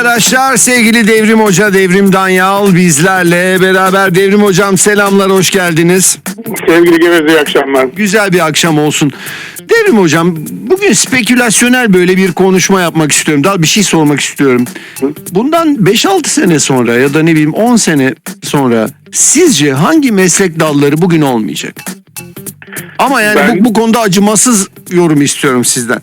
arkadaşlar. Sevgili Devrim Hoca, Devrim Danyal bizlerle beraber. Devrim Hocam selamlar, hoş geldiniz. Sevgili Geveze iyi akşamlar. Güzel bir akşam olsun. Devrim Hocam, bugün spekülasyonel böyle bir konuşma yapmak istiyorum. Daha bir şey sormak istiyorum. Bundan 5-6 sene sonra ya da ne bileyim 10 sene sonra sizce hangi meslek dalları bugün olmayacak? Ama yani Ben- bu, bu konuda acımasız yorum istiyorum sizden.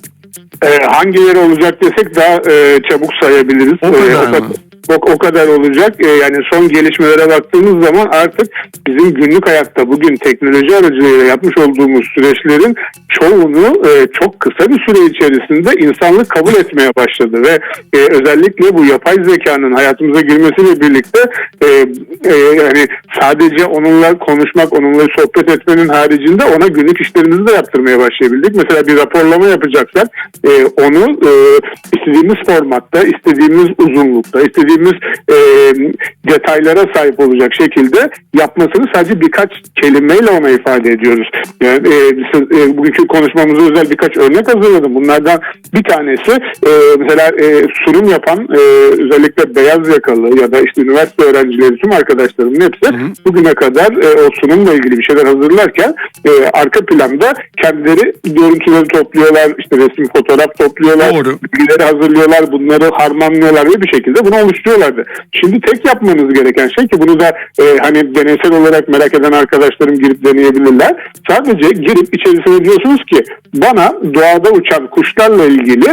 Ee, hangileri olacak desek daha e, çabuk sayabiliriz. O kadar Ee, mı? O, o, kadar olacak. Ee, yani son gelişmelere baktığımız zaman artık bizim günlük hayatta bugün teknoloji aracılığıyla yapmış olduğumuz süreçlerin çoğunu e, çok kısa bir süre içerisinde insanlık kabul etmeye başladı ve e, özellikle bu yapay zekanın hayatımıza girmesiyle birlikte e, e, yani sadece onunla konuşmak, onunla sohbet etmenin haricinde ona günlük işlerimizi de yaptırmaya başlayabildik. Mesela bir raporlama yapacaksak e, onu e, istediğimiz formatta, istediğimiz uzunlukta, istediğimiz e, detaylara sahip olacak şekilde yapmasını sadece birkaç kelimeyle ona ifade ediyoruz. Yani, e, siz- e, bugünkü konuşmamıza özel birkaç örnek hazırladım. Bunlardan bir tanesi e, mesela e, sunum yapan e, özellikle beyaz yakalı ya da işte üniversite öğrencileri tüm arkadaşlarımın hepsi bugüne kadar e, o sunumla ilgili bir şeyler hazırlarken e, arka planda kendileri görüntüleri topluyorlar, işte resim fotoğraf topluyorlar, Doğru. bilgileri hazırlıyorlar, bunları harmanlıyorlar ve bir şekilde bunu oluşturuyorlardı. Şimdi tek yapmanız gereken şey ki bunu da e, hani deneysel olarak merak eden arkadaşlarım girip deneyebilirler. Sadece girip içerisine diyorsunuz ki bana doğada uçan kuşlarla ilgili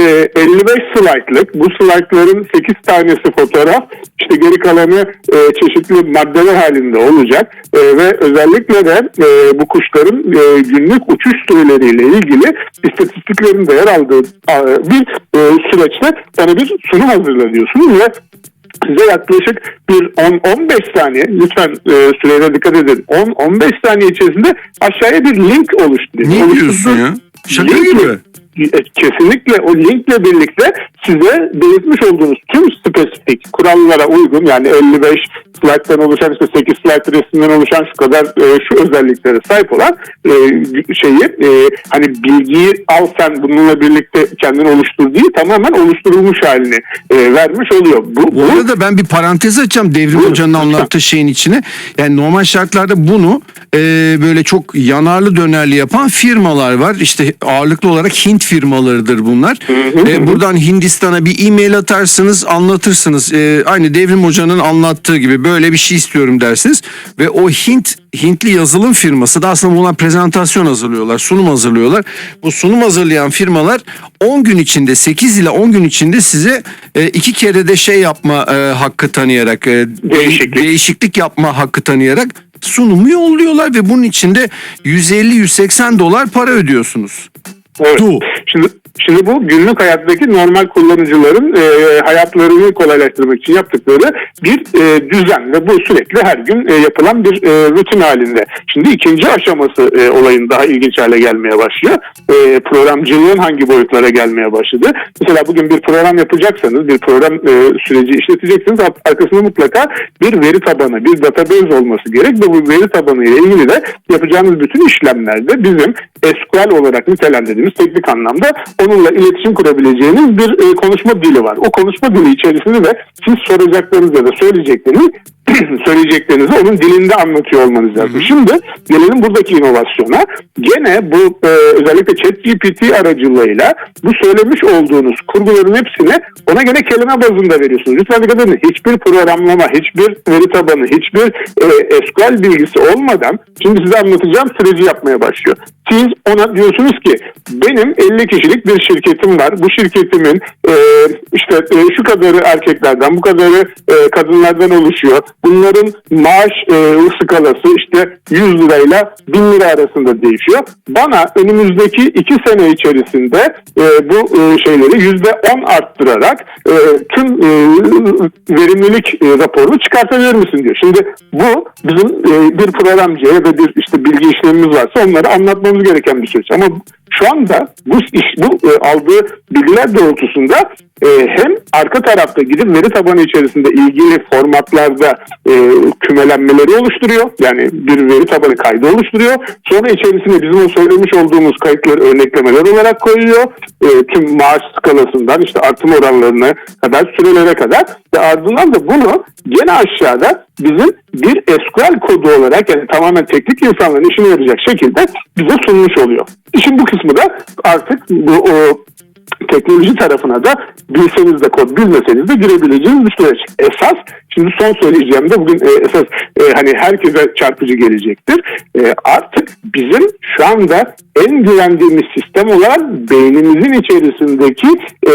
e, 55 slaytlık bu slaytların 8 tanesi fotoğraf işte geri kalanı e, çeşitli maddeler halinde olacak E, ve özellikle de e, bu kuşların e, günlük uçuş süreleriyle ilgili istatistiklerin de yer aldığı bir e, süreçte bana bir sunum hazırla diyorsunuz ve size yaklaşık bir 10-15 saniye lütfen e, süreye dikkat edin 10-15 saniye içerisinde aşağıya bir link oluşturuyor. Ne diyorsun ya? Şaka link- gibi. E, Kesinlikle o linkle birlikte size belirtmiş olduğunuz tüm spesifik kurallara uygun yani 55 slayttan oluşan işte 8 slayt resimden oluşan şu kadar e, şu özelliklere sahip olan e, şeyi e, hani bilgiyi al sen bununla birlikte kendini oluştur değil tamamen oluşturulmuş halini e, vermiş oluyor. Bu, Bu arada ben bir parantez açacağım Devrim Buyurun, Hoca'nın anlattığı şeyin içine. Yani normal şartlarda bunu e, böyle çok yanarlı dönerli yapan firmalar var. İşte ağırlıklı olarak Hint firmalarıdır bunlar. E, buradan Hindistan'a bir e-mail atarsınız anlatırsınız. E, aynı Devrim Hoca'nın anlattığı gibi böyle bir şey istiyorum dersiniz. Ve o Hint Hintli yazılım firması da aslında buna prezentasyon hazırlıyorlar, sunum hazırlıyorlar. Bu sunum hazırlayan firmalar 10 gün içinde 8 ile 10 gün içinde size e, iki kere de şey yapma e, hakkı tanıyarak e, Değişiklik. değişiklik yapma hakkı tanıyarak sunumu yolluyorlar ve bunun içinde 150-180 dolar para ödüyorsunuz. Evet. Du. Şimdi Şimdi bu günlük hayattaki normal kullanıcıların e, hayatlarını kolaylaştırmak için yaptıkları bir e, düzen ve bu sürekli her gün e, yapılan bir e, rutin halinde. Şimdi ikinci aşaması e, olayın daha ilginç hale gelmeye başlıyor. E, programcılığın hangi boyutlara gelmeye başladı? Mesela bugün bir program yapacaksanız, bir program e, süreci işleteceksiniz ar- arkasında mutlaka bir veri tabanı, bir database olması gerek ve bu veri tabanı ile ilgili de yapacağınız bütün işlemlerde bizim SQL olarak nitelendirdiğimiz teknik anlamda onunla iletişim kurabileceğiniz bir e, konuşma dili var. O konuşma dili içerisinde de siz soracaklarınız ya da söyleyecekleriniz söyleyeceklerinizi onun dilinde anlatıyor olmanız lazım. Şimdi gelelim buradaki inovasyona. Gene bu e, özellikle ChatGPT aracılığıyla bu söylemiş olduğunuz kurguların hepsini ona gene kelime bazında veriyorsunuz. Lütfen dikkat edin. Hiçbir programlama, hiçbir veri tabanı, hiçbir e, SQL bilgisi olmadan şimdi size anlatacağım süreci yapmaya başlıyor. Siz ona diyorsunuz ki benim 50 kişilik bir şirketim var. Bu şirketimin e, işte e, şu kadarı erkeklerden, bu kadarı e, kadınlardan oluşuyor. Bunların maaş e, skalası işte 100 lirayla 1000 lira arasında değişiyor. Bana önümüzdeki 2 sene içerisinde e, bu e, şeyleri %10 arttırarak e, tüm e, verimlilik e, raporunu çıkartabilir misin diyor. Şimdi bu bizim e, bir programcıya ya da bir işte bilgi işlemimiz varsa onları anlatmamız gereken bir süreç. Ama şu anda bu iş bu e, aldığı bilgiler doğrultusunda e, hem arka tarafta gidip veri tabanı içerisinde ilgili formatlarda e, kümelenmeleri oluşturuyor. Yani bir veri tabanı kaydı oluşturuyor. Sonra içerisine bizim o söylemiş olduğumuz kayıtları örneklemeler olarak koyuyor. E, tüm maaş skalasından işte artım oranlarına kadar sürelere kadar ve ardından da bunu gene aşağıda bizim bir SQL kodu olarak yani tamamen teknik insanların işine yarayacak şekilde bize sunmuş oluyor. İşin bu kısmı da artık bu o teknoloji tarafına da bilseniz de kod bilmeseniz de girebileceğiniz bir süreç. Esas şimdi son söyleyeceğim de bugün e, esas e, hani herkese çarpıcı gelecektir. E, artık bizim şu anda en güvendiğimiz sistem olarak beynimizin içerisindeki e,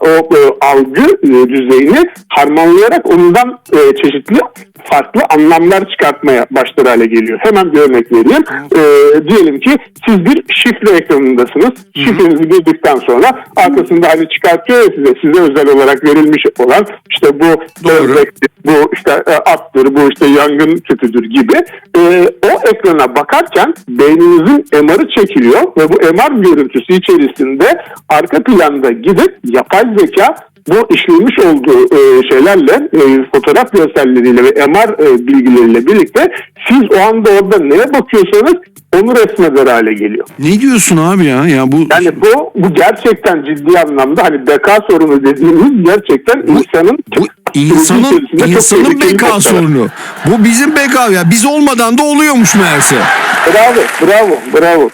o e, algı e, düzeyini harmanlayarak ondan e, çeşitli farklı anlamlar çıkartmaya başlar hale geliyor. Hemen bir örnek vereyim. E, diyelim ki siz bir şifre ekranındasınız. Şifrenizi girdikten sonra arkasında hani çıkartıyor ya size size özel olarak verilmiş olan işte bu böbrektir, bu işte e, attır, bu işte yangın tüpüdür gibi. E, o ekrana bakarken beyninizin MR'ı çekiliyor ve bu MR görüntüsü içerisinde arka planda gidip yapay zeka bu işlemiş olduğu e, şeylerle e, fotoğraf görselleriyle ve MR e, bilgileriyle birlikte siz o anda orada neye bakıyorsanız onu resmeder hale geliyor. Ne diyorsun abi ya? Ya bu Yani bu bu gerçekten ciddi anlamda hani beka sorunu dediğimiz gerçekten insanın bu insanın içerisinde çok insanın tehlikeli beka nokta. sorunu. Bu bizim beka ya. Biz olmadan da oluyormuş meğerse. Bravo, bravo, bravo.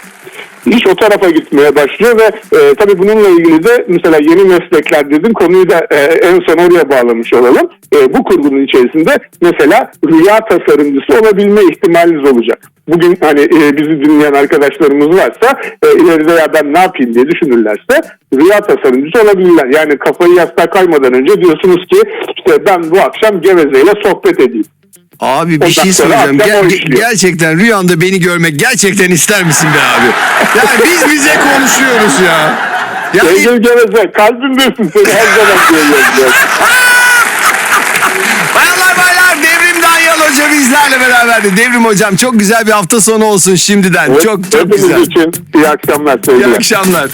İş o tarafa gitmeye başlıyor ve e, tabii bununla ilgili de mesela yeni meslekler dedim konuyu da e, en son oraya bağlamış olalım. E, bu kurgunun içerisinde mesela rüya tasarımcısı olabilme ihtimaliniz olacak. Bugün hani e, bizi dinleyen arkadaşlarımız varsa e, ileride ya ben ne yapayım diye düşünürlerse rüya tasarımcısı olabilirler. Yani kafayı yastığa kaymadan önce diyorsunuz ki işte ben bu akşam gevezeyle sohbet edeyim. Abi bir şey söyleyeceğim. Ger- gerçekten rüyanda beni görmek gerçekten ister misin be abi? Yani biz bize konuşuyoruz ya. Yani Sevgili geveze kalbimdesin seni her zaman görüyoruz. Bayanlar baylar Devrim Danyal Hoca bizlerle beraberdi. Devrim Hocam çok güzel bir hafta sonu olsun şimdiden. Çok çok Hepiniz güzel. için iyi akşamlar İyi sevgiler. akşamlar.